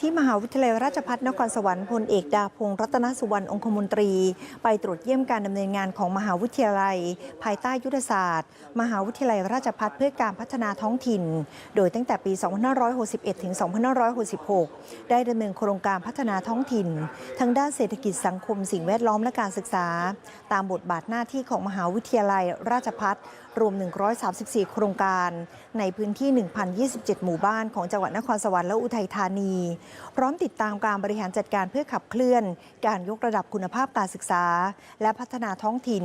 ที่มหาวิทยาลัยราชภัฏนครสวรรค์พลเอกดาพงศ์รัตนสุวรรณองคมนตรี ไปตรวจเยี่ยมการดำเนินงานของมหาวิทยาลัย ภายใต้ยุทธศาสตร์ มหาวิทยาลัยราชภัฏเพื่อการพัฒนาท้องถิ่น โดยตั้งแต่ปี 2561 ถึง 2566 ได้ดำเนินโครงการพัฒนาท้องถิ่น ทั้งด้านเศรษฐกิจสังคมสิ่งแวดล้อมและการศึกษา ตามบทบาทหน้าที่ของมหาวิทยาลัยราชภัฏรวม 134 โครงการ ในพื้นที่ 1,027 หมู่บ้านของจังหวัดนครสวรรค์และอุทัยธานีพร้อมติดตามการบริหารจัดการเพื่อขับเคลื่อน การยกระดับคุณภาพการศึกษา และพัฒนาท้องถิ่น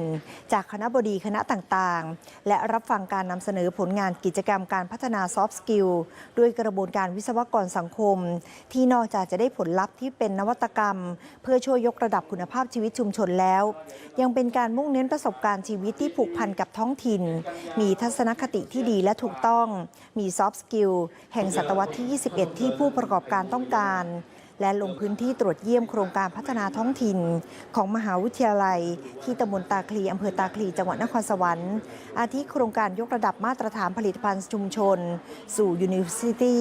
จากคณะบดีคณะต่างๆ และรับฟังการนำเสนอผลงานกิจกรรมการพัฒนาซอฟต์สกิลด้วยกระบวนการวิศวกรสังคม ที่นอกจากจะได้ผลลัพธ์ที่เป็นนวัตกรรม เพื่อช่วยยกระดับคุณภาพชีวิตชุมชนแล้ว ยังเป็นการมุ่งเน้นประสบการณ์ชีวิตที่ผูกพันกับท้องถิ่น มีทัศนคติที่ดีและถูกต้อง มีซอฟต์สกิลแห่งศตวรรษที่ 21 ที่ผู้ประกอบการต้องการ และลงพื้นที่ตรวจเยี่ยมโครงการพัฒนาท้องถิ่น ของมหาวิทยาลัย ที่ตำบลตาคลีอำเภอตาคลีจังหวัดนครสวรรค์ อาทิโครงการยกระดับมาตรฐานผลิตภัณฑ์ชุมชน สู่ University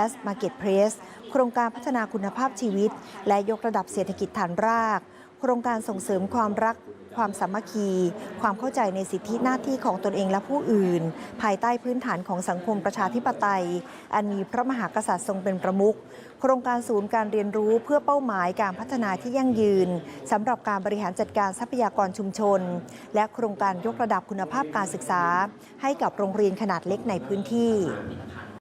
as Marketplace โครงการพัฒนาคุณภาพชีวิต และยกระดับเศรษฐกิจฐานราก ครงการส่งเสริมความรัก ความสามัคคี ความเข้าใจในสิทธิหน้าที่ของตนเองและผู้อื่น ภายใต้พื้นฐานของสังคมประชาธิปไตย อันมีพระมหากษัตริย์ทรงเป็นประมุขโครงการศูนย์การเรียนรู้เพื่อเป้าหมายการพัฒนาที่ยั่งยืนสำหรับการบริหารจัดการทรัพยากรชุมชน และโครงการยกระดับคุณภาพการศึกษา ให้กับโรงเรียนขนาดเล็กในพื้นที่